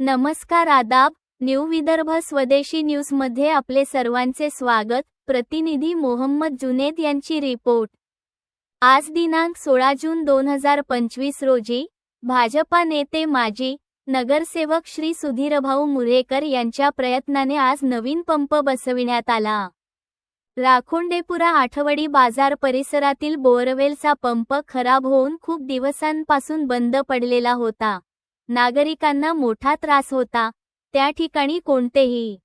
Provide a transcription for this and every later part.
नमस्कार आदाब न्यू विदर्भ स्वदेशी न्यूजमध्ये आपले सर्वांचे स्वागत. प्रतिनिधी मोहम्मद जुनेद यांची रिपोर्ट. आज दिनांक सोळा जून दोन हजार पंचवीस रोजी भाजपा नेते माजी नगरसेवक श्री सुधीरभाऊ मुरेकर यांच्या प्रयत्नाने आज नवीन पंप बसविण्यात आला. राखोंडेपुरा आठवडी बाजार परिसरातील बोअरवेलचा पंप खराब होऊन खूप दिवसांपासून बंद पडलेला होता. नागरिकांना मोठा त्रास होता त्या ठिकाणी कोणतेही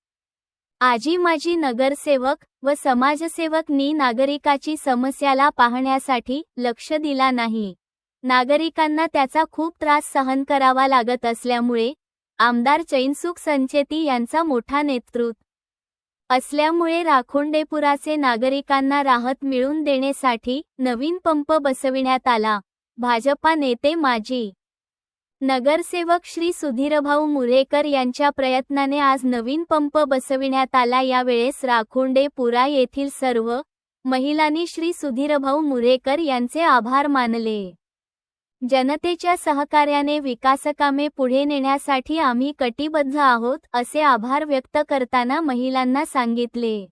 आजी माजी नगरसेवक व समाजसेवकनी नागरिकाची समस्याला पाहण्यासाठी लक्ष दिला नाही. नागरिकांना त्याचा खूप त्रास सहन करावा लागत असल्यामुळे आमदार चैनसुख संचेती यांचा मोठा नेतृत्व असल्यामुळे राखोंडेपुराचे नागरिकांना राहत मिळवून देण्यासाठी नवीन पंप बसविण्यात आला. भाजपा नेते माजी नगरसेवक श्री सुधीरभाऊ मुरेकर यांच्या प्रयत्नाने आज नवीन पंप बसविण्यात आला. यावेळेस राखोंडे पुरा येथील सर्व महिलांनी श्री सुधीरभाऊ मुरेकर यांचे आभार मानले. जनतेच्या सहकार्याने विकासकामे पुढे नेण्यासाठी आम्ही कटिबद्ध आहोत असे आभार व्यक्त करताना महिलांना सांगितले.